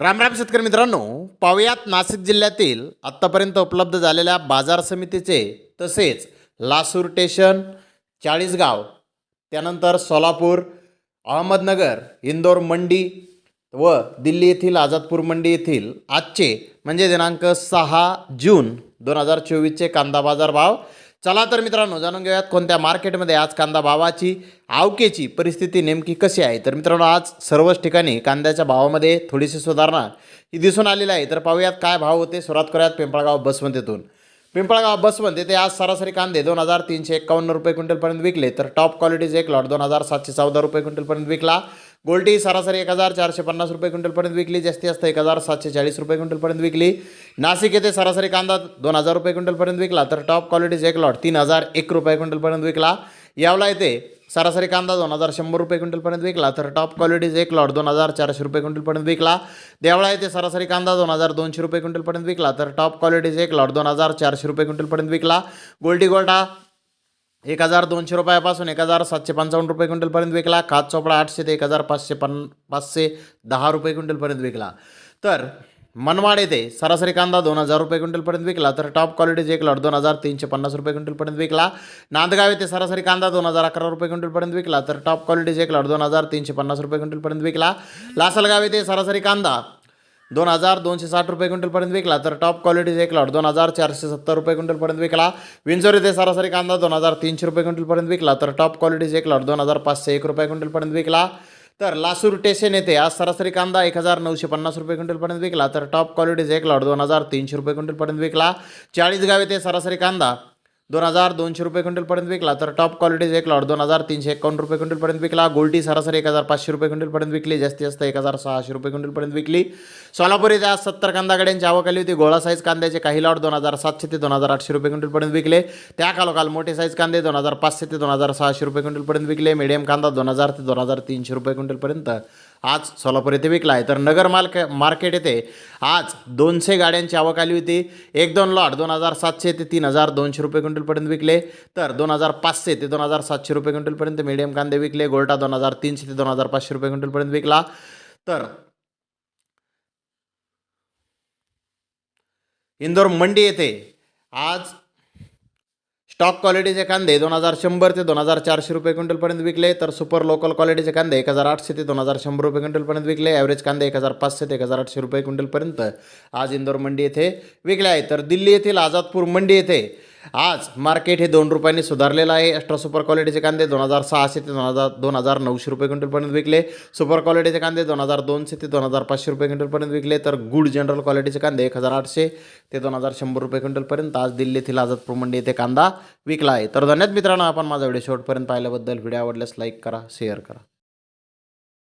रामराम शेतकरी मित्रांनो पाहुयात नाशिक जिल्ह्यातील आत्तापर्यंत उपलब्ध झालेल्या बाजार समितीचे तसेच लासूर स्टेशन चाळीसगाव त्यानंतर सोलापूर अहमदनगर इंदोर मंडी व दिल्ली येथील आझादपूर मंडी येथील आजचे म्हणजे दिनांक सहा जून दोन हजार चोवीसचे कांदा बाजार भाव चला तर मित्रांनो जाणून घेऊयात कोणत्या मार्केटमध्ये आज कांदा भावाची आवकेची परिस्थिती नेमकी कशी आहे? तर मित्रांनो आज सर्वच ठिकाणी कांद्याच्या भावामध्ये थोडीशी सुधारणा ही दिसून आलेली आहे. तर पाहूयात काय भाव होते. सुरुवात करूयात पिंपळगाव बसवंतीतून. पिंपळगाव बसवंत येथे आज सरासरी कांदे दोन हजार तीनशे एक्कावन्न रुपये क्विंटलपर्यंत विकले. तर टॉप क्वालिटीचे एक लॉट दोन हजार सातशे चौदा रुपये क्विंटलपर्यंत विकला. गोल्टी सरासरी एक हजार चारशे पन्नास रुपये क्विंटलपर्यंत विकली. जास्ती जास्त एक हजार सातशे चाळीस रुपये क्विंटलपर्यंत विकली. नाशिक येथे सरासरी कांदा दोन हजार रुपये क्विंटलपर्यंत विकला. तर टॉप क्वालिटीज एक लॉट तीन हजार एक रुपये क्विंटलपर्यंत विकला. यावला येथे सरासरी कांदा दोन हजार शंभर रुपये क्विंटलपर्यंत विकला. तर टॉप क्वालिटीज एक लॉट दोन हजार चारशे रुपये क्विंटलपर्यंत विकला. देवळा येथे सरासरी कांदा दोन हजार दोनशे रुपये क्विंटलपर्यंत विकला. तर टॉप क्वालिटीज एक लॉट दोन हजार चारशे रुपये क्विंटलपर्यंत विकला. गोल्डी गोल्टा एक हजार दोनशे रुपयापासून एक हजार सातशे पंचावन्न रुपये क्विंटलपर्यंत विकला. खात चोपडा आठशे ते एक हजार पाचशे पन पाचशे दहा रुपये क्विंटलपर्यंत विकला. तर मनमाड येथे सरासरी कांदा दोन हजार रुपये क्विंटलपर्यंत विकला. तर टॉप क्वालिटीचे एक लॉट दोन हजार तीनशे पन्नास रुपये क्विंटलपर्यंत विकला. नांदगाव येथे सरासरी कांदा दोन हजार अकरा रुपये क्विंटलपर्यंत विकला. तर टॉप क्वालिटीचे एक लॉट दोन हजार तीनशे पन्नास रुपये क्विंटलपर्यंत विकला. लासलगाव येथे सरासरी कांदा दोन हजार दोनशे साठ रुपये क्विंटलपर्यंत विकला. तर टॉप क्वालिटीचे एक लॉट दोन हजार चारशे सत्तर रुपये क्विंटलपर्यंत विकला. विंजोर येथे सरासरी कांदा दोन हजार तीनशे रुपये क्विंटलपर्यंत विकला. तर टॉप क्वालिटीचे एक लॉट दोन हजार पाचशे एक रुपये क्विंटलपर्यंत विकला. तर लासूर स्टेशन येथे आज सरासरी कांदा एक हजार नऊशे पन्नास रुपये क्विंटलपर्यंत विकला. तर टॉप क्वालिटीचे एक लॉट दोन हजार तीनशे रुपये क्विंटलपर्यंत विकला. चाळीसगाव येथे सरासरी कांदा दोन हजार दोनशे रुपये क्विंटलपर्यंत विकला. तर टॉप क्वालिटीज एक लॉट दोन हजार तीनशे एकावन्न रुपये क्विंटलपर्यंत विकला. गोल्टी सरासरी एक हजार पाचशे रुपये क्विंटलपर्यंत विकली. जास्तीत जास्त एक हजार सहाशे रुपये क्विंटलपर्यंत विकली. सोलापूर येथे आज सत्तर कांदा गाड्यांची आवक आली होती. गोळा साईज कांद्याचे काही लॉट दोन हजार सातशे ते दोन हजार आठशे रुपये क्विंटलपर्यंत विकले. त्या कालोकाल मोठे साईज कांदे दोन हजार पाचशे ते दोन हजार सहाशे रुपये क्विंटलपर्यंत विकले. मिडियम कांदा दोन हजार ते दोन हजार तीनशे रुपये क्विंटलपर्यंत आज सोलापूर येथे विकला आहे. तर नगर मार्क मार्केट येथे आज दोनशे गाड्यांची आवक आली होती. एक दोन लॉट दोन हजार सातशे ते तीन हजार दोनशे रुपये क्विंटल क्विंटलपर्यंत विकले. तर दोन हजार पाचशे ते दोन हजार सातशे रुपये क्विंटलपर्यंत मिडियम कांदे विकले. गोल्टा दोन हजार तीनशे ते दोन हजार पाचशे रुपये क्विंटलपर्यंत विकला. तर इंदोर मंडी येथे आज स्टॉक क्वालिटीचे कांदे दोन हजार शंभर ते दोन हजार चारशे रुपये क्विंटलपर्यंत विकले. तर सुपर लोकल क्वालिटीचे कांदे एक हजार आठशे ते दोन हजार शंभर रुपये क्विंटलपर्यंत विकले. ॲव्हरेज कांदे एक हजार पाचशे ते एक हजार आठशे रुपये क्विंटलपर्यंत आज इंदोर मंडी येथे विकले आहे. तर दिल्ली येथील आझादपूर मंडी येथे आज मार्केट हे दोन रुपयांनी सुधारलेलं आहे. एक्स्ट्रा सुपर क्वालिटीचे कांदे दोन हजार सहाशे ते दोन हजार दोन हजार नऊशे रुपये क्विंटलपर्यंत विकले. सुपर क्वालिटीचे कांदे दोन हजार दोनशे ते दोन हजार पाचशे रुपये क्विंटलपर्यंत विकले. तर गुड जनरल क्वालिटीचे कांदे एक हजार आठशे ते दोन हजार शंभर रुपये क्विंटलपर्यंत आज दिल्लीतील येथील आझादपूर मंडी येथे कांदा विकला आहे. तर धन्यवाद मित्रांनो आपण माझा व्हिडिओ शेवटपर्यंत पाहिल्याबद्दल. व्हिडिओ आवडल्यास लाईक करा शेअर करा.